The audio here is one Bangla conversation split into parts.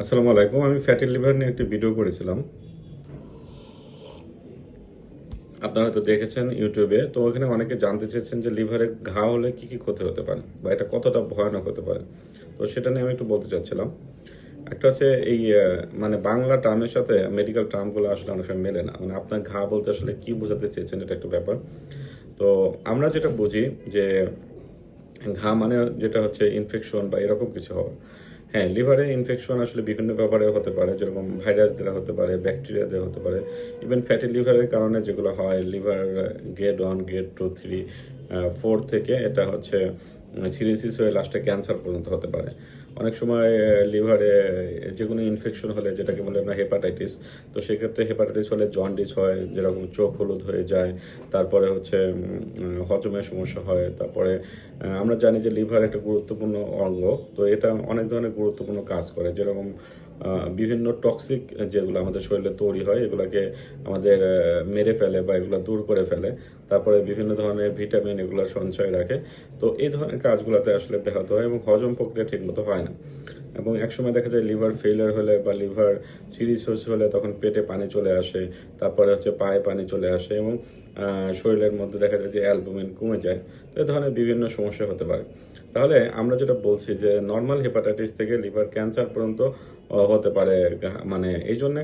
আসসালামু আলাইকুম। আমি ফ্যাটি লিভার নিয়ে একটি ভিডিও করেছিলাম। আপনারা হয়তো দেখেছেন ইউটিউবে। তো ওখানে অনেকে জানতে চেয়েছেন যে লিভারে ঘা হলে কি কি ক্ষতি হতে পারে বা এটা কতটা ভয়ানক হতে পারে। তো সেটা নিয়ে আমি একটু বলতে চাচ্ছিলাম। একটা হচ্ছে এই মানে বাংলা টার্মের সাথে মেডিকেল টার্মগুলো আসলে অনেক সময় মেলে না। মানে আপনার ঘা বলতে আসলে কি বোঝাতে চেয়েছেন এটা একটা ব্যাপার। তো আমরা যেটা বুঝি যে ঘা মানে যেটা হচ্ছে ইনফেকশন বা এরকম কিছু হওয়া। হ্যাঁ লিভারে ইনফেকশন আসলে বিভিন্ন ব্যাপারে হতে পারে, যেরকম ভাইরাস দ্বারা হতে পারে ব্যাকটেরিয়া দ্বারা হতে পারে ইভেন ফ্যাটি লিভারের কারণে যেগুলো হয় liver grade one grade two three four থেকে এটা হচ্ছে সিরিয়াসিস হয়ে লাস্টে ক্যান্সার পর্যন্ত হতে পারে। অনেক সময় লিভারে যে কোনো ইনফেকশন হলে যেটাকে বলে আমরা হেপাটাইটিস তো সেক্ষেত্রে হেপাটাইটিস হলে জন্ডিস হয়, যেরকম চোখ হলুদ হয়ে যায়, তারপরে হচ্ছে হজমের সমস্যা হয়, তারপরে আমরা জানি যে লিভার একটা গুরুত্বপূর্ণ অঙ্গ, তো এটা অনেক ধরনের গুরুত্বপূর্ণ কাজ করে। যেরকম বিভিন্ন টক্সিক যেগুলো আমাদের শরীরে তৈরি হয়, এগুলোকে আমাদের মেরে ফেলে বা এগুলো দূর করে ফেলে। তারপরে বিভিন্ন ধরনের ভিটামিন এগুলো সঞ্চয় রাখে। তো এই ধরনের কাজগুলোতে আসলে ব্যাহত হয় এবং হজম প্রক্রিয়া ঠিকমতো হয় না। এবং একসময় দেখা যায় লিভার ফেলিয়ার হলে বা লিভার সিরিজ হলে তখন পেটে পানি চলে আসে, তারপরে হচ্ছে পায়ে পানি চলে আসে এবং শরীরের মধ্যে দেখা যায় যে অ্যালবুমিন কমে যায়। তো এই ধরনের বিভিন্ন সমস্যা হতে পারে। তাহলে আমরা যেটা বলছি যে নর্মাল হেপাটাইটিস থেকে লিভার ক্যান্সার পর্যন্ত হতে পারে মানে এই জন্য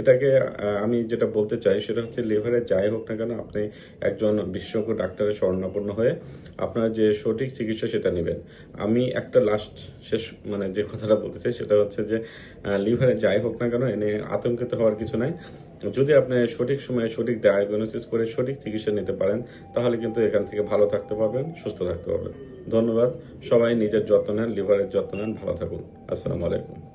এটাকে আমি যেটা বলতে চাই সেটা হচ্ছে লিভারে যাই হোক না কেন আপনি একজন বিশেষজ্ঞ ডাক্তারের স্বর্ণাপন্ন হয়ে আপনার যে সঠিক চিকিৎসা সেটা নেবেন। আমি একটা লাস্ট শেষ মানে যে কথাটা বলতে চাই সেটা হচ্ছে যে লিভারে যাই হোক না কেন এনে আতঙ্কিত হওয়ার কিছু নাই। যদি আপনি সঠিক সময়ে সঠিক ডায়াগনোসিস করে সঠিক চিকিৎসা নিতে পারেন, তাহলে কিন্তু এখান থেকে ভালো থাকতে পারবেন, সুস্থ থাকতে পারবেন। ধন্যবাদ। সবাই নিজের যত্ন নেন, লিভারের যত্ন নেন, ভালো থাকুন। আসসালামু আলাইকুম।